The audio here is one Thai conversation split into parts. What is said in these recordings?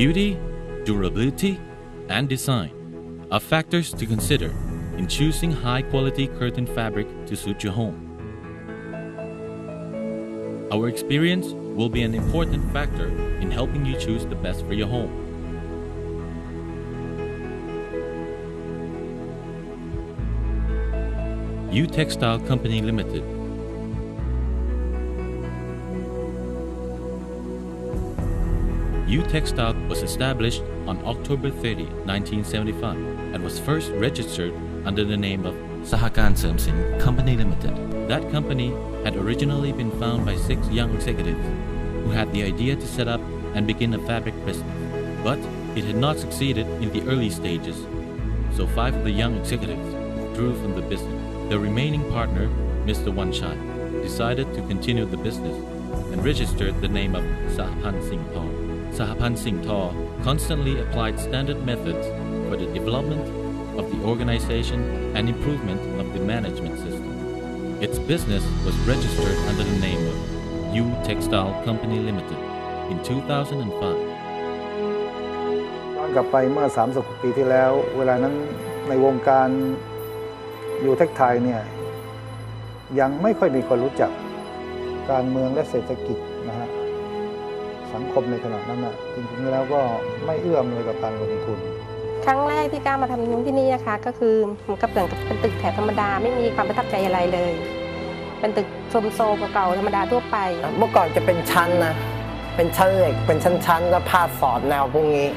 Beauty, durability, and design are factors to consider in choosing high quality curtain fabric to suit your home. Our experience will be an important factor in helping you choose the best for your home. U Textile Company Limited. U Textile was established on October 30, 1975, and was first registered under the name of Sahakan Sermsin Company Limited. That company had originally been founded by six young executives who had the idea to set up and begin a fabric business, but it had not succeeded in the early stages. So five of the young executives withdrew from the business. The remaining partner, Mr. Wanchai, decided to continue the business and registered the name of Sahapan Singh Thaw. Sahapan Singh Thaw constantly applied standard methods for the development of the organization and improvement of the management system. Its business was registered under the name of U Textile Company Limited in 2005. ย้อนกลับไปเมื่อ 30กว่าปีที่แล้ว เวลานั้นในวงการยูเทคไทยเนี่ยยังไม่ค่อยมีคนรู้จักการเมืองและเศรษฐกิจนะฮะสัง คมในขณะนั้นนะจริงๆแล้วก็ไม่เอื้อมเลยกับการลงทุน ครั้งแรกที่ก้าวมาทำยุ้งที่นี่นะคะ ก็คือเหมือนกับเหมือนกับเป็นตึกแถวธรรมดาไม่มีความประทับใจอะไรเลย เป็นตึกโซมๆเก่าๆธรรมดาทั่วไป เมื่อก่อนจะเป็นชั้นนะ เป็นชั้นเหล็ก เป็นชั้นๆแล้วผ้าสอดแนวพวกนี้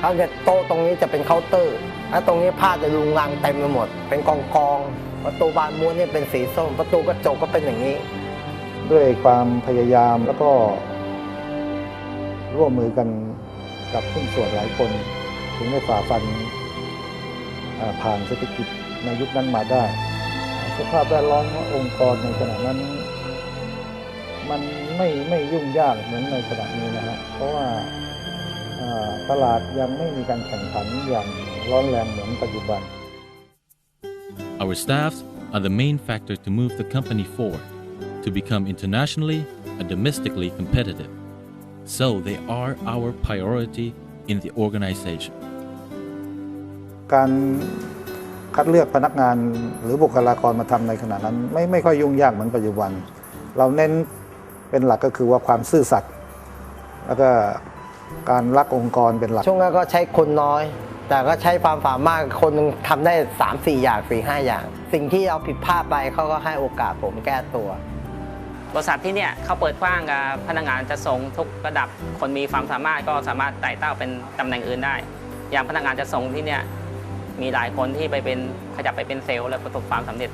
แล้วจะโต๊ะตรงนี้จะเป็นเคาน์เตอร์ แล้วตรงนี้ผ้าจะลุงรังเต็มไปหมด เป็นกองกองๆประตูบานม้วนเนี่ยเป็นสีส้ม ประตูกระจกก็เป็นอย่างนี้ ด้วยความพยายามแล้วก็ ร่วมมือกันกับหุ้นส่วนหลายคน ถึงได้ฝ่าฟันผ่านเศรษฐกิจในยุคนั้นมาได้ สภาพแวดล้อมขององค์กรในขณะนั้น มันไม่ไม่ยุ่งยากเหมือนในขณะนี้นะฮะเพราะว่าตลาดยังไม่มีการแข่งขันอย่างร้อนแรงเหมือนปัจจุบัน Our staffs are the main factor to move the company forward to become internationally and domestically competitive. So they are our priority in the organization. การคัดเลือกพนักงานหรือบุคลากรมาทำในขณะนั้น ไม่ไม่ค่อยยุ่งยากเหมือนปัจจุบัน เราเน้นเป็นหลักก็คือว่าความซื่อสัตย์แล้วก็การรักองค์กรเป็นหลัก ช่วงนั้นก็ใช้คนน้อย แต่ก็ใช้ความสามารถคนหนึงทำได้ 3 4 อย่าง 4 5 อย่าง สิ่งที่เราผิดพลาดไปเขาก็ให้โอกาสผมแก้ตัว บริษัทที่เนี่ยเขาเปิดกว้างกับพนักงานจะส่งทุกระดับคนมีความสามารถก็สามารถไต่เต้าเป็นตำแหน่งอื่นได้ อย่างพนักงานจะส่งที่เนี่ยมีหลายคนที่ไปเป็นขยับไปเป็นเซลล์และประสบความสำเร็จ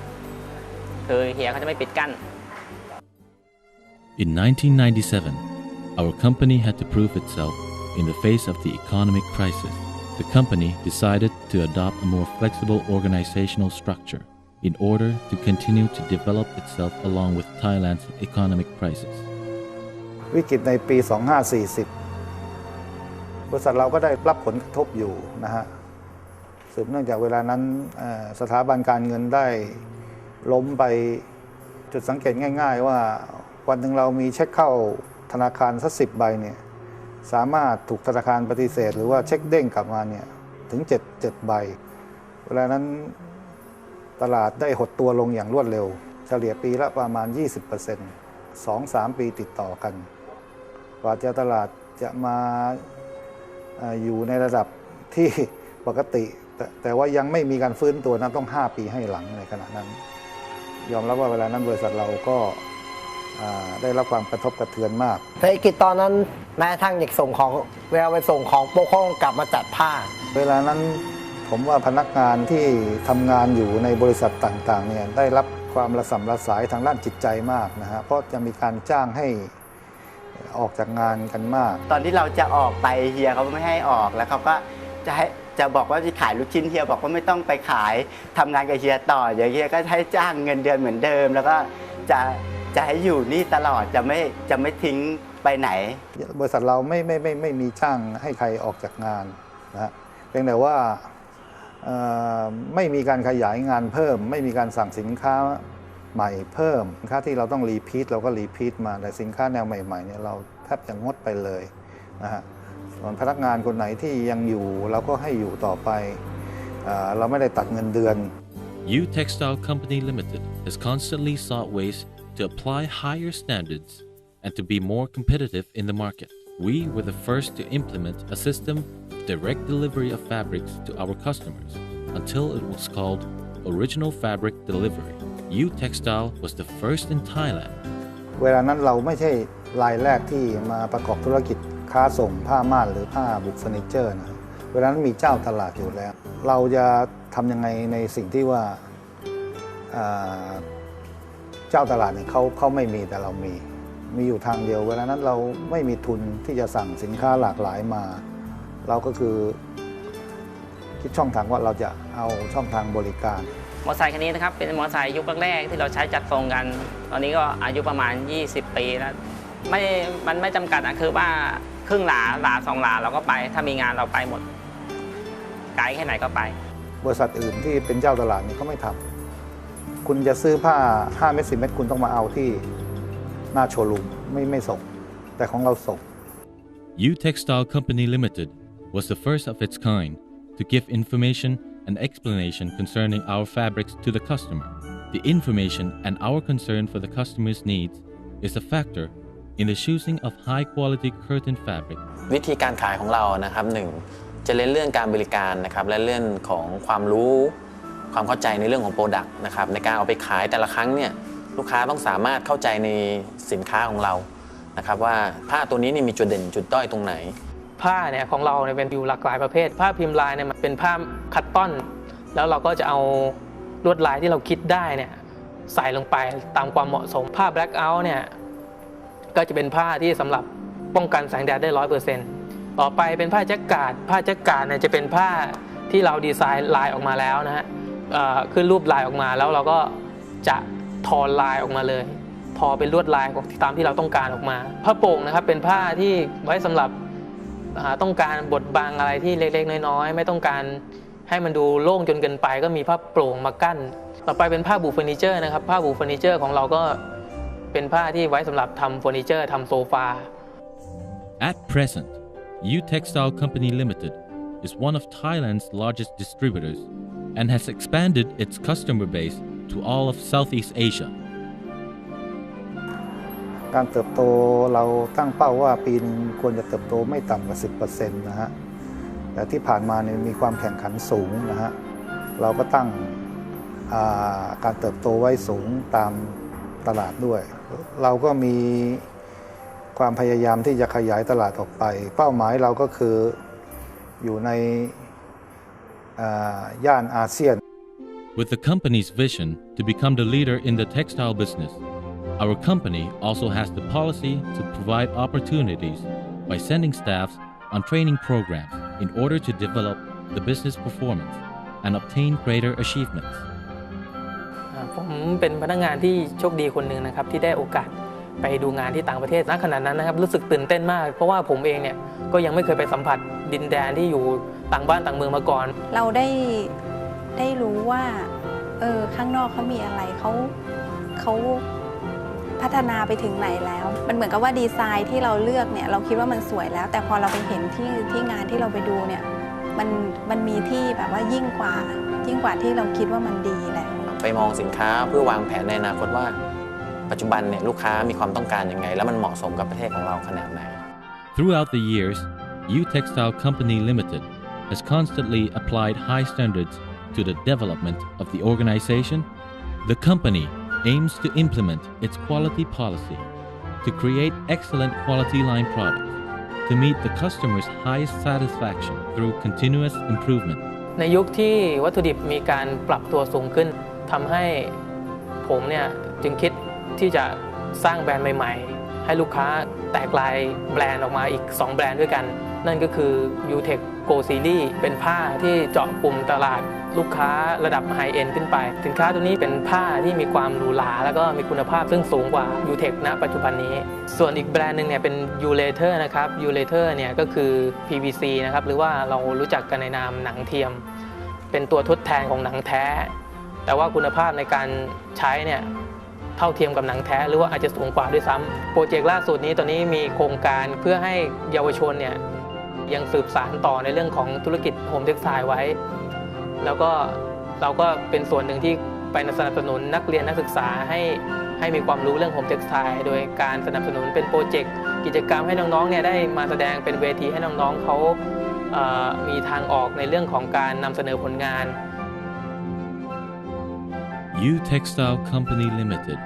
คือเฮียเขาจะไม่ปิดกั้น In 1997, our company had to prove itself in the face of the economic crisis. The company decided to adopt a more flexible organizational structure in order to continue to develop itself along with Thailand's economic crisis. วิกฤตในปี 2540 บริษัทเราก็ได้รับผลกระทบอยู่นะฮะสืบเนื่องจากเวลานั้นสถาบันการเงินได้ล้มไปจุดสังเกตง่าย ๆ ว่าวันหนึ่งเรามีเช็คเข้าธนาคารสักสิบใบเนี่ยสามารถถูกธนาคารปฏิเสธ หรือว่าเช็คเด้งกลับมาเนี่ยถึง7 7ใบ เวลานั้น ตลาดได้หดตัวลงอย่างรวดเร็ว เฉลี่ยปีละประมาณ 20% 2-3 ปีติดต่อกัน กว่าจะตลาดจะมาเอ่ออยู่ในระดับที่ปกติแต่แต่ว่ายังไม่มีการฟื้นตัวนั้นต้อง 5 ปีให้หลังในขณะนั้น ยอมรับว่าเวลานั้นบริษัทเราก็อ่าได้รับความกระทบกระเทือนมากเศรษฐกิจตอนนั้นแม้กระทั่งเด็กส่งของเวลาไปส่งของโป๊กเขากลับมาจัดผ้า เวลานั้น ผมว่าพนักงานที่ทำงานอยู่ในบริษัทต่างๆเนี่ยได้รับความระสำระสายทางด้านจิตใจมากนะฮะเพราะจะมีการจ้างให้ออกจากงานกันมาก ตอนที่เราจะออกไปเฮียเขาไม่ให้ออกแล้วเขาก็จะให้จะบอกว่าจะขายลูกชิ้นเฮียบอกว่าไม่ต้องไปขายทำงานกับเฮียต่อเดี๋ยวเฮียก็ให้จ้างเงินเดือนเหมือนเดิม แล้วก็จะจะให้อยู่นี่ตลอดจะไม่จะไม่ทิ้งไปไหน บริษัทเราไม่ไม่ไม่ไม่มีจ้างให้ใครออกจากงานนะฮะเพียงแต่ว่าเอ่อ ไม่มีการขยายงานเพิ่ม ไม่มีการสั่งสินค้าใหม่เพิ่มสินค้าที่เราต้องรีพีทเราก็รีพีทมาแต่สินค้าแนวใหม่ๆเนี่ยเราแทบจะงดไปเลยนะฮะส่วนพนักงานคนไหนที่ยังอยู่เราก็ให้อยู่ต่อไปอ่าเราไม่ได้ตัดเงินเดือน U Textile Company Limited has constantly sought ways to apply higher standards and to be more competitive in the market. We were the first to implement a system of direct delivery of fabrics to our customers until it was called Original Fabric Delivery. U Textile was the first in Thailand เวลานั้นเราไม่ใช่รายแรกที่มาประกอบธุรกิจค้าส่งผ้าม่านหรือผ้าบุกเฟอร์นิเจอร์นะครับเวลานั้นมีเจ้าตลาดอยู่แล้ว เราจะทำยังไงในสิ่งที่ว่าอ่าเจ้าตลาดเนี่ยเขาเขาไม่มีแต่เรามี มีอยู่ทางเดียว เวลานั้นเราไม่มีทุนที่จะสั่งสินค้าหลากหลายมา เราก็คือคิดช่องทางว่าเราจะเอาช่องทางบริการ มอเตอร์ไซค์คันนี้นะครับเป็นมอเตอร์ไซค์ยุคแรกๆที่เราใช้จัดทรงกัน ตอนนี้ก็อายุประมาณ 20 ปีแล้วไม่มันไม่จำกัดนะคือว่าครึ่งหลาหลาสองหลาเราก็ไป ถ้ามีงานเราไปหมดไกลแค่ไหนก็ไป บริษัทอื่นที่เป็นเจ้าตลาดนี่เขาไม่ทำคุณจะซื้อผ้า5เม็ด10เม็ดคุณต้องมาเอาที่ หน้าโชว์รูมไม่ไม่ส่ง แต่ของเราส่ง U Textile Company Limited was the first of its kind to give information and explanation concerning our fabrics to the customer. The information and our concern for the customer's needs is a factor in the choosing of high quality curtain fabric วิธีการขายของเรานะครับหนึ่งจะเน้นเรื่องการบริการนะครับและเรื่องของความรู้ ความเข้าใจในเรื่องของโปรดักต์นะครับในการเอาไปขายแต่ละครั้งเนี่ย ลูกค้าต้องสามารถเข้าใจในสินค้าของเรานะครับว่าผ้าตัวนี้นี่มีจุดเด่นจุดด้อยตรงไหน ผ้าเนี่ยของเราเนี่ยเป็นอยู่หลากหลายประเภท ผ้าพิมพ์ลายเนี่ยมันเป็นผ้าคัตตอน แล้วเราก็จะเอาลวดลายที่เราคิดได้เนี่ยใส่ลงไปตามความเหมาะสมผ้าแบล็ k เอาท์เนี่ยก็จะเป็นผ้าที่สำหรับป้องกันแสงแดดได้ร้อยเปอร์เซ็นต์ต่อไปเป็นผ้าแจ็คการ์ดผ้าแจ็คการ์ดเนี่ยจะเป็นผ้าที่เราดีไซน์ลายออกมาแล้วนะฮะขึ้นรูปลายออกมาแล้วเราก็จะ ทอลายออกมาเลย ทอเป็นลวดลายของตามที่เราต้องการออกมาผ้าโป่งนะครับเป็นผ้าที่ไว้สำหรับต้องการบดบังอะไรที่เล็กๆ น้อยๆ ไม่ต้องการให้มันดูโล่งจนเกินไป ก็มีผ้าโปร่งมากั้น ต่อไปเป็นผ้าบูเฟอร์นิเจอร์นะครับผ้าบูเฟอร์นิเจอร์ของเราก็เป็นผ้าที่ไว้สำหรับทำเฟอร์นิเจอร์ทำโซฟา At present, U Textile Company Limited is one of Thailand's largest distributors and has expanded its customer base to all of Southeast Asia. การเติบโตเราตั้งเป้าว่าปีนึงควรจะเติบโตไม่ต่ำกว่า 10%นะฮะ แต่ที่ผ่านมาเนี่ยมีความแข่งขันสูงนะฮะ เราก็ตั้งาการเติบโตไว้สูงตามตลาดด้วย เราก็มีความพยายามที่จะขยายตลาดออกไป เป้าหมายเราก็คืออยู่ในย่านอาเซียน With the company's vision to become the leader in the textile business, our company also has the policy to provide opportunities by sending staffs on training programs in order to develop the business performance and obtain greater achievements. อ่าผมเป็นพนักงานที่โชคดีคนหนึ่งนะครับที่ได้โอกาสไปดูงานที่ต่างประเทศณขณะนั้นนะครับรู้สึกตื่นเต้นมาก เพราะว่าผมเองเนี่ยก็ยังไม่เคยไปสัมผัสดินแดนที่อยู่ต่างบ้านต่างเมืองมาก่อน เราได้ ได้รู้ว่าเออข้างนอกเขามีอะไรเขาเขาพัฒนาไปถึงไหนแล้ว มันเหมือนกับว่าดีไซน์ที่เราเลือกเนี่ยเราคิดว่ามันสวยแล้ว แต่พอเราไปเห็นที่ที่งานที่เราไปดูเนี่ยมันมันมีที่แบบว่ายิ่งกว่า ยิ่งกว่าที่เราคิดว่ามันดีแล้วไปมองสินค้าเพื่อวางแผนในอนาคตว่า ปัจจุบันเนี่ยลูกค้ามีความต้องการยังไง แล้วมันเหมาะสมกับประเทศของเราขนาดไหน Throughout the years, U Textile Company Limited has constantly applied high standards to the development of the organization. The company aims to implement its quality policy to create excellent quality line products to meet the customer's highest satisfaction through continuous improvement. ในยุคที่วัตถุดิบมีการปรับตัวสูงขึ้นทำให้ผมเนี่ยจึงคิดที่จะสร้างแบรนด์ใหม่ ๆ ให้ลูกค้าแตกลายแบรนด์ออกมาอีก 2 แบรนด์ด้วยกัน นั่นก็คือ UTEC Go Series เป็นผ้าที่เจาะกลุ่มตลาด ลูกค้าระดับไฮเอ็นขึ้นไป สินค้าตัวนี้เป็นผ้าที่มีความหรูหราแล้วก็มีคุณภาพซึ่งสูงกว่า UTEC ณปัจจุบันนี้ ส่วนอีกแบรนด์หนึ่งเนี่ยเป็น U Later นะครับ U Later เนี่ยก็คือ PVC นะครับหรือว่าเรารู้จักกันในนามหนังเทียม เป็นตัวทดแทนของหนังแท้ แต่ว่าคุณภาพในการใช้เนี่ยเท่าเทียมกับหนังแท้หรือว่าอาจจะสูงกว่าด้วยซ้ำโปรเจกต์ล่าสุดนี้ตอนนี้มีโครงการเพื่อให้เยาวชนเนี่ยยังสืบสานต่อในเรื่องของธุรกิจโฮมเท็กซ์ไทไว้ แล้วก็เราก็เป็นส่วนหนึ่งที่ไปสนับสนุนนักเรียนนักศึกษาให้ให้มีความรู้เรื่องโฮมเท็กซ์ไทโดยการสนับสนุนเป็นโปรเจกต์กิจกรรมให้น้องๆเนี่ยได้มาแสดงเป็นเวทีให้น้องๆเขาเอ่อมีทางออกในเรื่องของการนำเสนอผลงาน U Textile Company Limited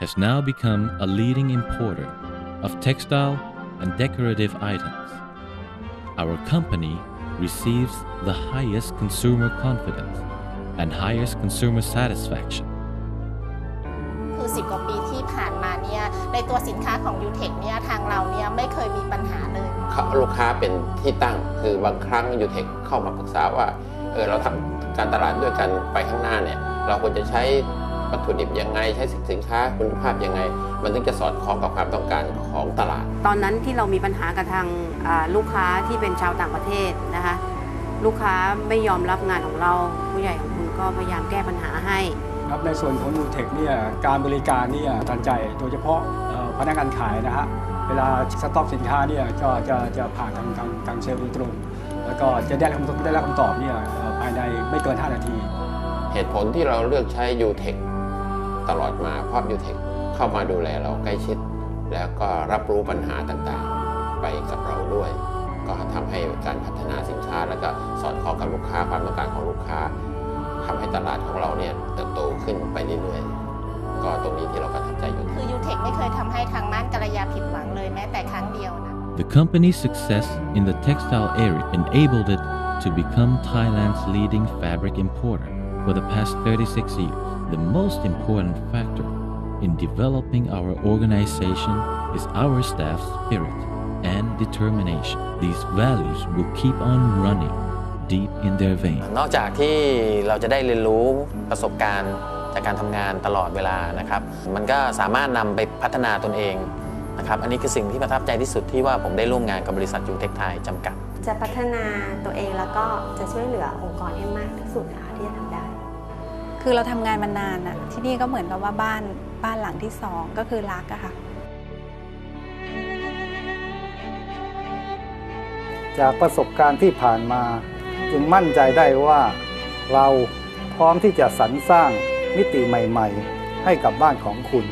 has now become a leading importer of textile and decorative items. Our company receives the highest consumer confidence and highest consumer satisfaction. คือ10กว่าปีที่ผ่านมาเนี่ยในตัวสินค้าของ u t e c h เนี่ยทางเราเนี่ยไม่เคยมีปัญหาเลยเขาลูกค้าเป็นที่ตั้งคือบางครั้งยูเทคเข้ามาปรึกษาว่าเออเราทำการตลาดด้วยกันไปข้างหน้าเนี่ยเราควรจะใช้ วัตถุดิบยังไงใช้สินค้าคุณภาพยังไง มันถึงจะสอดคล้องกับความต้องการของตลาด ตอนนั้นที่เรามีปัญหากับทางอ่าลูกค้าที่เป็นชาวต่างประเทศนะคะลูกค้าไม่ยอมรับงานของเราผู้ใหญ่ของคุณก็พยายามแก้ปัญหาให้ครับในส่วนของนูเทคเนี่ยการบริการเนี่ยทันใจโดยเฉพาะเอ่อพนักงานขายนะฮะเวลาสต็อกสินค้าเนี่ยก็จะจะผ่านทางทางทางเซลล์โดยตรง แล้วก็จะได้คำได้รับคำตอบเนี่ยเอ่อภายในไม่เกิน 5 นาที เหตุผลที่เราเลือกใช้ยูเทค ตลอดมาเพราะยูเทคเข้ามาดูแลเราใกล้ชิด แล้วก็รับรู้ปัญหาต่างๆ ไปกับเราด้วย ก็ทำให้การพัฒนาสินค้า แล้วก็สอดคล้องกับลูกค้าความต้องการของลูกค้าทำให้ตลาดของเราเนี่ยเติบโตขึ้นไปเรื่อยๆก็ตรงนี้ที่เราประทับใจอยู่คือ u t e c h ไม่เคยทำให้ทางบ้านกัลยาผิดหวังเลยแม้แต่ครั้งเดียวนะ The company's success in the textile area enabled it to become Thailand's leading fabric importer for the past 36 years. The most important factor in developing our organization is our staff's spirit and determination. These values will keep on running deep in their veins. นอกจากที่เราจะได้เรียนรู้ประสบการณ์จากการทำงานตลอดเวลานะครับ มันก็สามารถนำไปพัฒนาตนเองนะครับอันนี้คือสิ่งที่ประทับใจที่สุดที่ว่าผมได้ร่วมงานกับบริษัทยูเทคไทยจำกัด จะพัฒนาตัวเองแล้วก็จะช่วยเหลือองค์กรให้มากที่สุดนะคะที่จะทำได้ คือเราทำงานมานานอะที่นี่ก็เหมือนกับว่าบ้านบ้านหลังที่สองก็คือรักอะค่ะ จากประสบการณ์ที่ผ่านมา จึงมั่นใจได้ว่า เราพร้อมที่จะสรรสร้างมิติใหม่ ๆ ให้กับบ้านของคุณ